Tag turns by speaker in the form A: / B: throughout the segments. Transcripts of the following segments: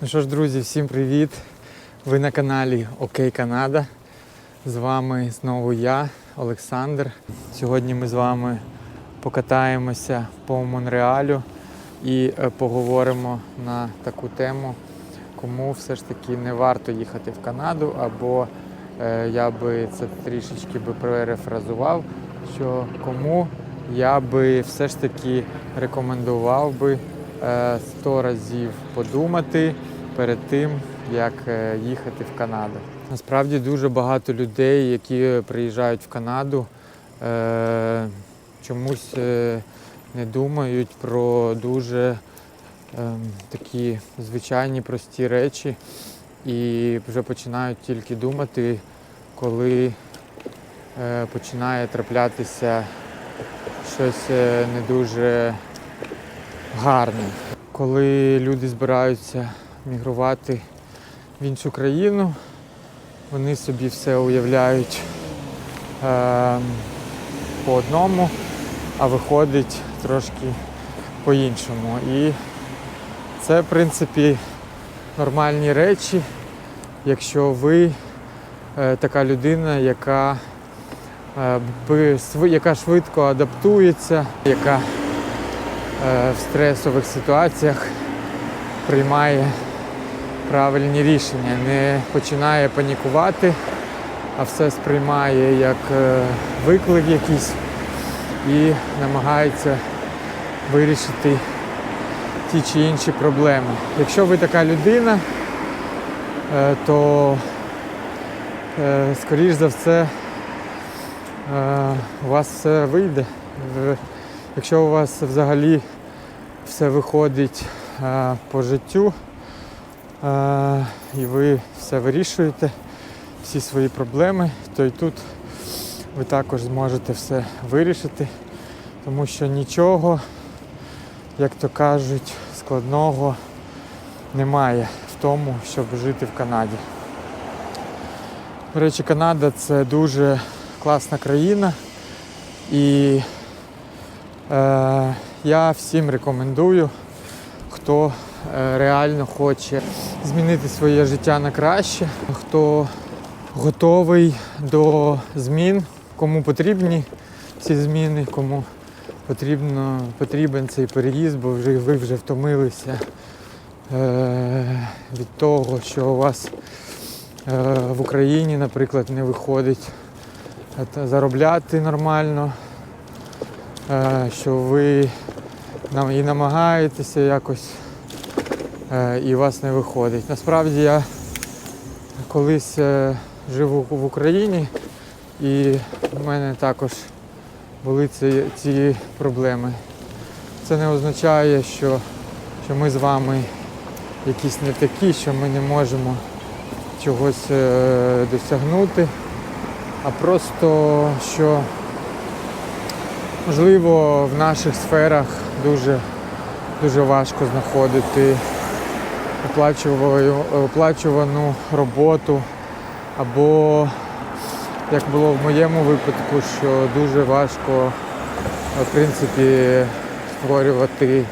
A: Ну що ж, друзі, всім привіт! Ви на каналі Окей Канада. З вами знову я, Олександр. Сьогодні ми з вами покатаємося по Монреалю і е, поговоримо на таку тему, кому все ж таки не варто їхати в Канаду, або е, я би це трішечки би перефразував, що кому я би все ж таки рекомендував би 100 разів подумати перед тим, як е, їхати в Канаду. Насправді дуже багато людей, які приїжджають в Канаду, е, чомусь е, не думають про дуже е, такі звичайні прості речі і вже починають тільки думати, коли е, починає траплятися щось е, не дуже гарне. Коли люди збираються мігрувати в іншу країну, вони собі все уявляють е, по одному, а виходить трошки по-іншому. І це, в принципі, нормальні речі, якщо ви е, така людина, яка, е, яка швидко адаптується, яка в стресових ситуаціях приймає правильні рішення, не починає панікувати, а все сприймає як е, виклик якийсь і намагається вирішити ті чи інші проблеми. Якщо ви така людина, е, то е, скоріш за все е, у вас все вийде. Якщо у вас взагалі все виходить е, по життю, е, і ви все вирішуєте, всі свої проблеми, то і тут ви також зможете все вирішити, тому що нічого, як то кажуть, складного немає в тому, щоб жити в Канаді. До речі, Канада це дуже класна країна і я всім рекомендую, хто е, реально хоче змінити своє життя на краще, хто готовий до змін, кому потрібні ці зміни, кому потрібно, потрібен цей переїзд, бо вже ви вже втомилися е, від того, що у вас е, в Україні, наприклад, не виходить е, заробляти нормально, е, що ви нам і намагаєтеся якось е, і у вас не виходить. Насправді я колись е, жив в Україні і в мене також були ці, ці проблеми. Це не означає, що, що ми з вами якісь не такі, що ми не можемо чогось е, досягнути, а просто що можливо в наших сферах дуже, дуже важко знаходити оплачувану, роботу або як було в моєму випадку, що дуже важко в принципі створювати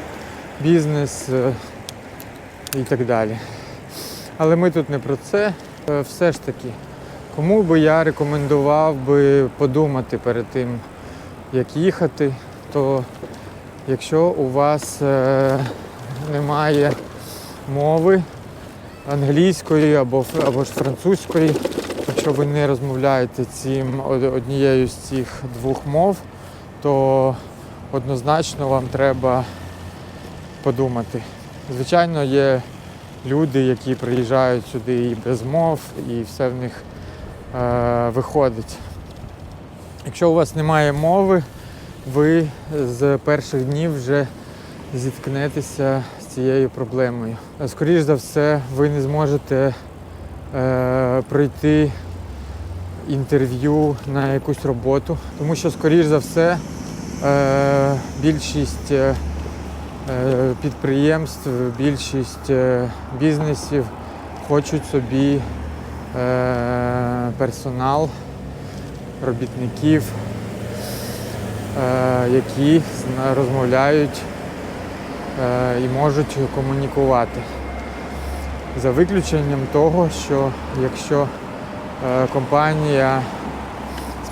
A: бізнес е, і так далі. Але ми тут не про це. Е, Все ж таки, кому би я рекомендував би подумати перед тим, як їхати, то якщо у вас е, немає мови англійської або, або ж французької, якщо ви не розмовляєте цим однією з цих двох мов, то однозначно вам треба подумати. Звичайно, є люди, які приїжджають сюди і без мов, і все в них е, виходить. Якщо у вас немає мови, ви з перших днів вже зіткнетеся з цією проблемою. Скоріше за все, ви не зможете е, пройти інтерв'ю на якусь роботу, тому що, скоріш за все, е, більшість е, підприємств, більшість е, бізнесів хочуть собі е, персонал, робітників, е, які розмовляють е, і можуть комунікувати. За виключенням того, що якщо е, компанія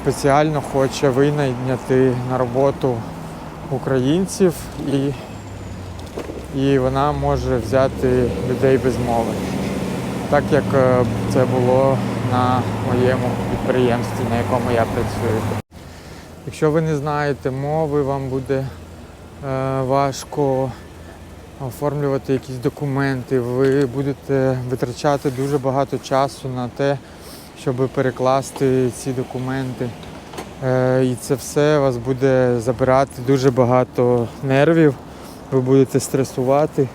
A: спеціально хоче винайняти на роботу українців і, і вона може взяти людей без мови. Так як це було на моєму підприємстві, на якому я працюю. Якщо ви не знаєте мови, вам буде е, важко оформлювати якісь документи, ви будете витрачати дуже багато часу на те, щоб перекласти ці документи. Е, І це все вас буде забирати дуже багато нервів, ви будете стресувати.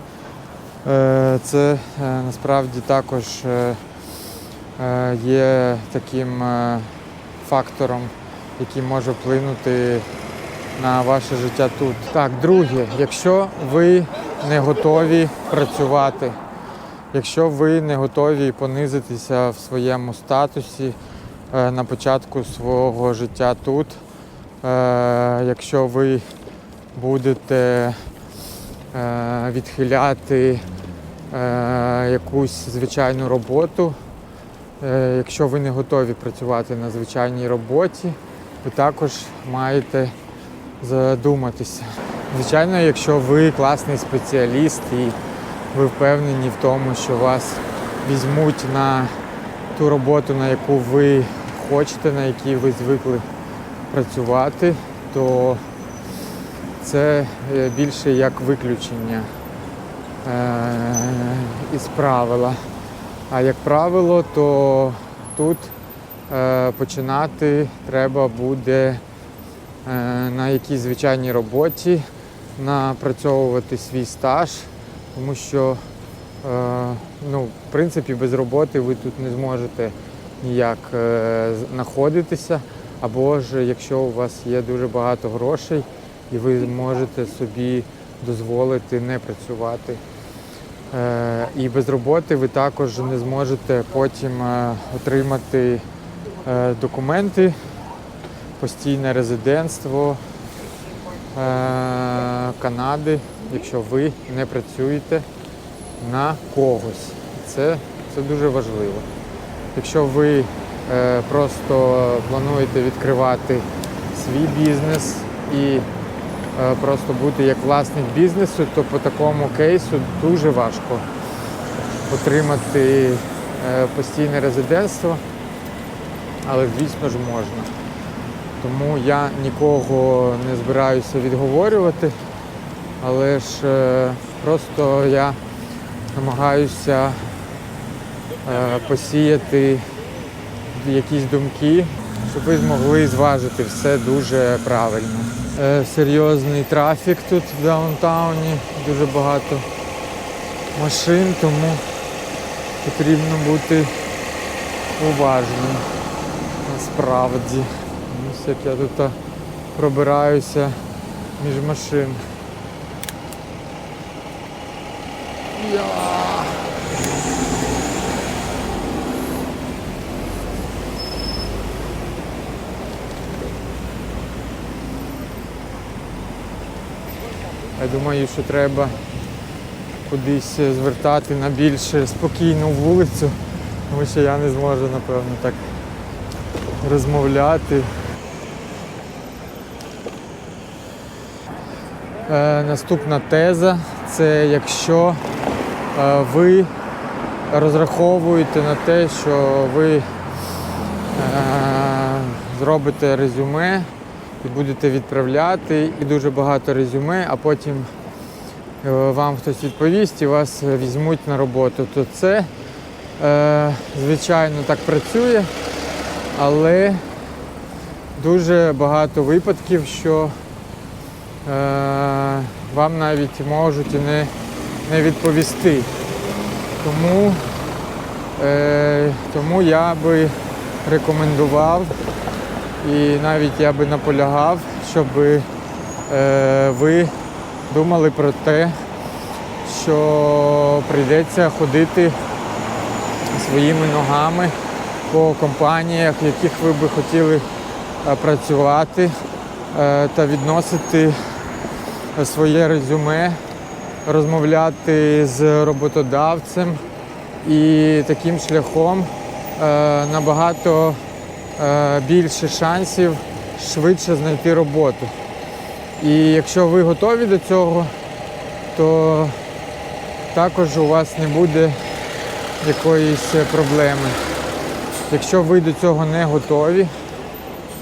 A: Е, Це насправді також є таким е, фактором, який може вплинути на ваше життя тут. Так, друге, якщо ви не готові працювати, якщо ви не готові понизитися в своєму статусі е, на початку свого життя тут, е, якщо ви будете е, відхиляти е, якусь звичайну роботу, е, якщо ви не готові працювати на звичайній роботі, ви також маєте задуматися. Звичайно, якщо ви класний спеціаліст і ви впевнені в тому, що вас візьмуть на ту роботу, на яку ви хочете, на якій ви звикли працювати, то це е, більше як виключення е, із правила. А як правило, то тут е, починати треба буде е, на якійсь звичайній роботі, напрацьовувати свій стаж, тому що е, ну, в принципі без роботи ви тут не зможете ніяк знаходитися. Або ж якщо у вас є дуже багато грошей і ви можете собі дозволити не працювати. Е, І без роботи ви також не зможете потім е, отримати е, документи, постійне резидентство Канади, якщо ви не працюєте на когось. Це, це дуже важливо. Якщо ви просто плануєте відкривати свій бізнес і просто бути як власник бізнесу, то по такому кейсу дуже важко отримати е, постійне резидентство, але звісно ж можна. Тому я нікого не збираюся відговорювати, але ж е, просто я намагаюся е, посіяти якісь думки, щоб ви змогли зважити все дуже правильно. Е, серйозний трафік тут в даунтауні, дуже багато машин, тому потрібно бути уважним насправді. Ось як я тут пробираюся між машин. Я. Я думаю, що треба кудись звертати на більш спокійну вулицю, тому що я не зможу, напевно, так розмовляти. Е, наступна теза це якщо е, ви розраховуєте на те, що ви е, зробите резюме і будете відправляти, і дуже багато резюме, а потім е, вам хтось відповість і вас візьмуть на роботу, то це, е, звичайно, так працює, але дуже багато випадків, що е, вам навіть можуть і не, не відповісти. Тому, тому я би рекомендував і навіть я би наполягав, щоб е, ви думали про те, що прийдеться ходити своїми ногами по компаніях, в яких ви би хотіли е, працювати е, та відносити своє резюме, розмовляти з роботодавцем. І таким шляхом е, набагато більше шансів швидше знайти роботу. І якщо ви готові до цього, то також у вас не буде якоїсь проблеми. Якщо ви до цього не готові,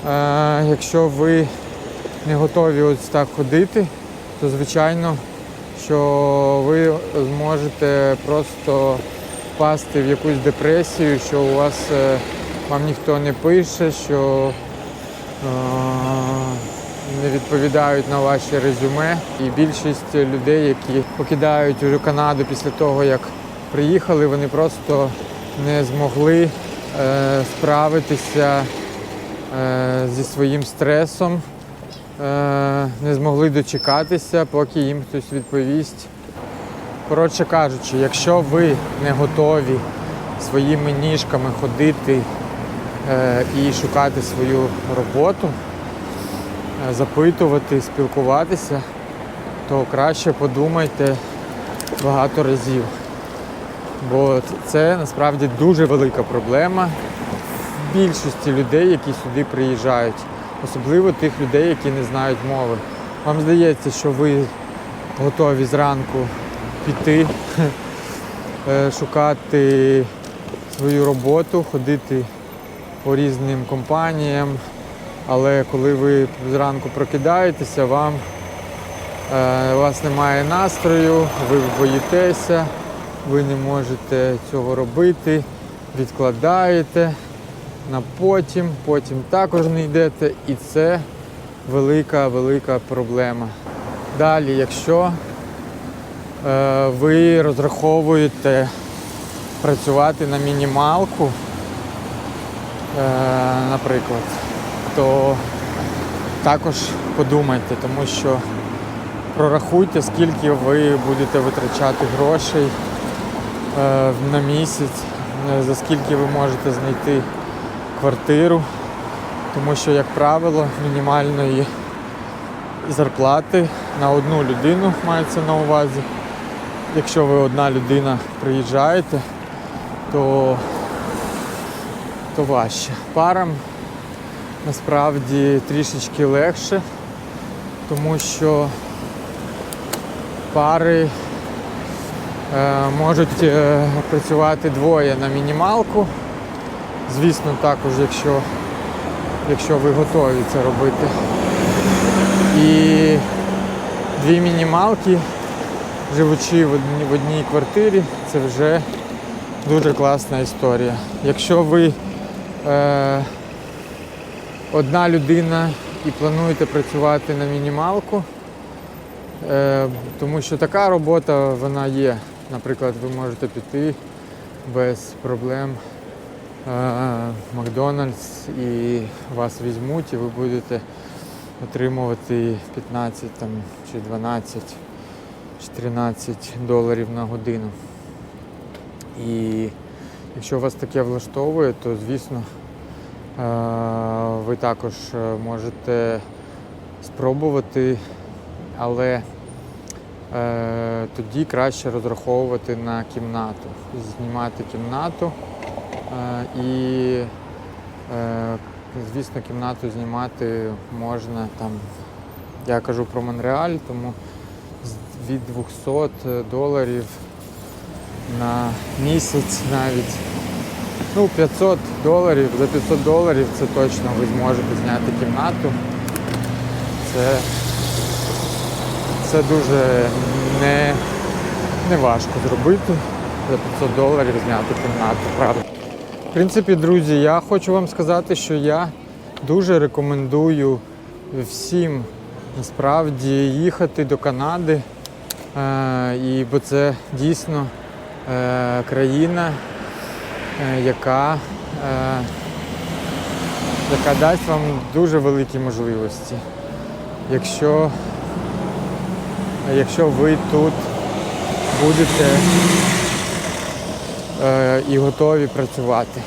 A: е, якщо ви не готові ось так ходити, то звичайно, що ви зможете просто впасти в якусь депресію, що у вас е, вам ніхто не пише, що е, не відповідають на ваші резюме. І більшість людей, які покидають Канаду після того, як приїхали, вони просто не змогли е, справитися е, зі своїм стресом, е, не змогли дочекатися, поки їм хтось відповість. Коротше кажучи, якщо ви не готові своїми ніжками ходити і шукати свою роботу, е, запитувати, спілкуватися, то краще подумайте багато разів. Бо це насправді дуже велика проблема в більшості людей, які сюди приїжджають, особливо тих людей, які не знають мови. Вам здається, що ви готові зранку піти, е, шукати свою роботу, ходити по різним компаніям, але коли ви зранку прокидаєтеся, вам е, у вас немає настрою, ви боїтеся, ви не можете цього робити, відкладаєте на потім, потім також не йдете, і це велика, велика проблема. Далі, якщо е, ви розраховуєте працювати на мінімалку, наприклад, то також подумайте, тому що прорахуйте, скільки ви будете витрачати грошей е, на місяць, е, за скільки ви можете знайти квартиру, тому що, як правило, мінімальної зарплати на одну людину мається на увазі. Якщо ви одна людина приїжджаєте, то, то важче. Парам насправді трішечки легше, тому що пари е, можуть е, працювати двоє на мінімалку. Звісно, також, якщо, якщо ви готові це робити. І дві мінімалки, живучи в одній квартирі, це вже дуже класна історія. Якщо ви е, одна людина і плануєте працювати на мінімалку, е, тому що така робота вона є. Наприклад, ви можете піти без проблем е, Макдональдс і вас візьмуть, і ви будете отримувати 15 там, чи 12 чи 13 доларів на годину. І якщо вас таке влаштовує, то звісно е, ви також е, можете спробувати, але е, тоді краще розраховувати на кімнату, знімати кімнату і Звісно, кімнату знімати можна там. Я кажу про Монреаль, тому від 200 доларів на місяць навіть. Ну, 500 доларів, за 500 доларів це точно ви зможете зняти кімнату. Це, це дуже не, не важко зробити. За 500 доларів зняти кімнату, правда. В принципі, друзі, я хочу вам сказати, що я дуже рекомендую всім насправді їхати до Канади, е, і, бо це дійсно країна, е, яка, е, яка дасть вам дуже великі можливості. Якщо, якщо ви тут будете е, і готові працювати.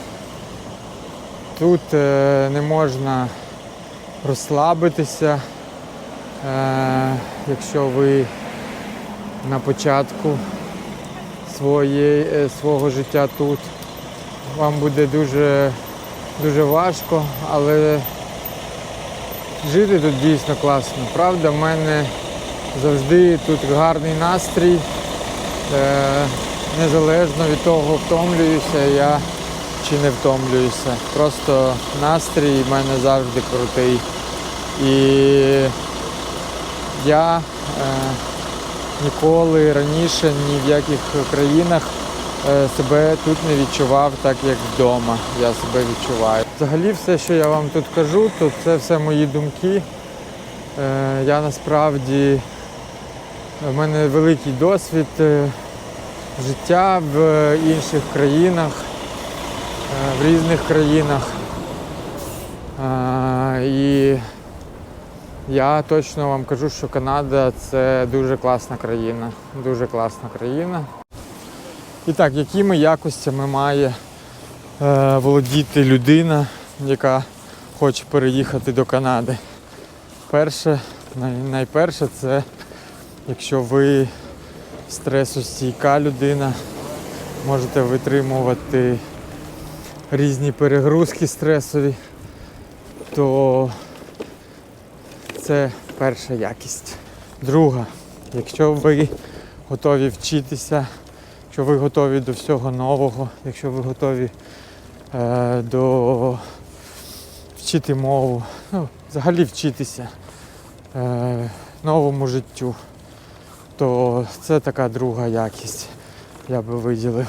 A: Тут е, не можна розслабитися, е, якщо ви на початку своє, е, свого життя тут. Вам буде дуже, дуже важко, але жити тут дійсно класно. Правда, в мене завжди тут гарний настрій. Е, Незалежно від того, втомлююся я чи не втомлююся. Просто настрій в мене завжди крутий. І я е, ніколи раніше ні в яких країнах е, себе тут не відчував так, як вдома. Я себе відчуваю. Взагалі, все, що я вам тут кажу, то це все мої думки. Е, я насправді в мене великий досвід е, життя в інших країнах, в різних країнах. І я точно вам кажу, що Канада це дуже класна країна. Дуже класна країна. І так, якими якостями має е, володіти людина, яка хоче переїхати до Канади? Перше, най- найперше, це якщо ви стресостійка людина, можете витримувати різні перегрузки стресові, то це перша якість. Друга, якщо ви готові вчитися, якщо ви готові до всього нового, якщо ви готові е, до вчити мову, ну, взагалі вчитися е, новому життю, то це така друга якість, я би виділив.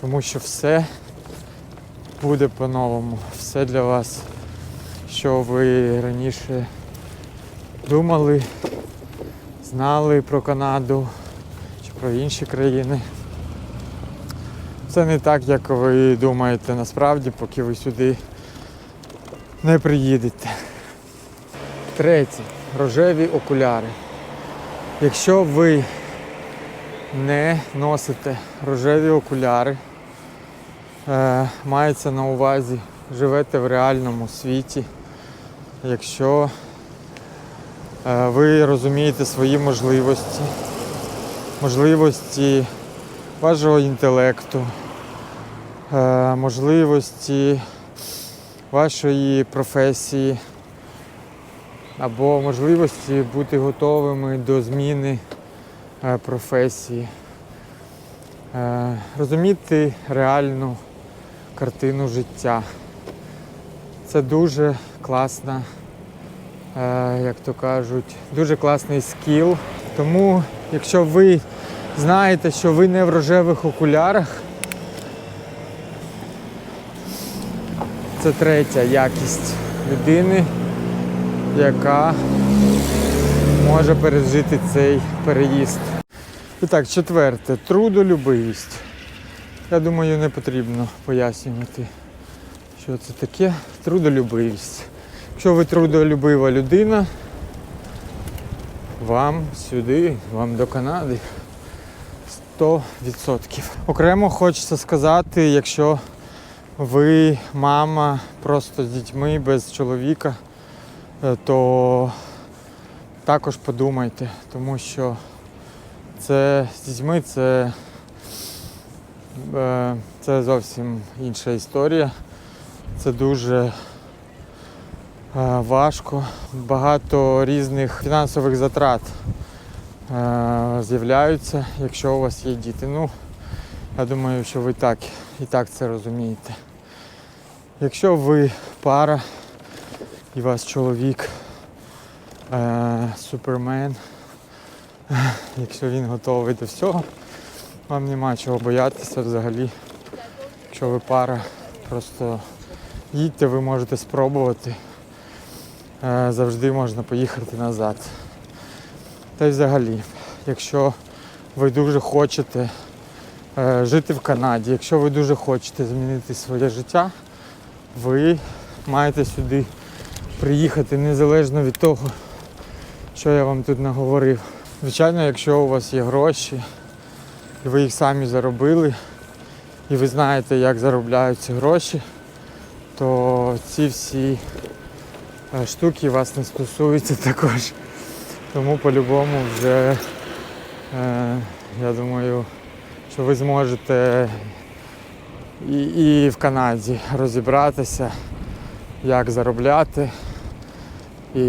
A: Тому що все буде по-новому, все для вас, що ви раніше думали, знали про Канаду чи про інші країни. Це не так, як ви думаєте насправді, поки ви сюди не приїдете. Третє. Рожеві окуляри. Якщо ви не носите рожеві окуляри, е, мається на увазі, живете в реальному світі, якщо ви розумієте свої можливості, можливості вашого інтелекту, е, можливості вашої професії або можливості бути готовими до зміни е, професії, Е, розуміти реальну картину життя. Це дуже класна, е, як то кажуть, дуже класний скіл. Тому, якщо ви знаєте, що ви не в рожевих окулярах, це третя якість людини, яка може пережити цей переїзд. І так, четверте, трудолюбивість. Я думаю, не потрібно пояснювати, що це таке. Трудолюбивість. Якщо ви трудолюбива людина, вам сюди, вам до Канади 100%. Окремо хочеться сказати, якщо ви мама просто з дітьми без чоловіка, е, то також подумайте, тому що це з дітьми це, е, це зовсім інша історія. Це дуже важко. Багато різних фінансових затрат е, з'являються, якщо у вас є діти. Ну, я думаю, що ви так і так це розумієте. Якщо ви пара і ваш чоловік е, супермен, якщо він готовий до всього, вам нема чого боятися взагалі. Якщо ви пара, просто їдьте, ви можете спробувати. Е, Завжди можна поїхати назад. Та й взагалі, якщо ви дуже хочете е, жити в Канаді, якщо ви дуже хочете змінити своє життя, ви маєте сюди приїхати незалежно від того, що я вам тут наговорив. Звичайно, якщо у вас є гроші, і ви їх самі заробили, і ви знаєте, як заробляються гроші, то ці всі штуки вас не стосуються також. Тому по-любому вже, е, я думаю, що ви зможете і, і в Канаді розібратися, як заробляти і,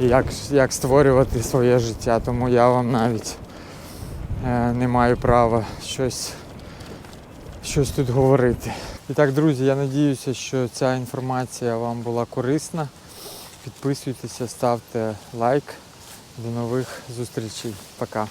A: і як, як створювати своє життя. Тому я вам навіть е, не маю права щось, щось тут говорити. І так, друзі, я надіюся, що ця інформація вам була корисна. Підписуйтеся, ставте лайк. До нових зустрічей. Пока.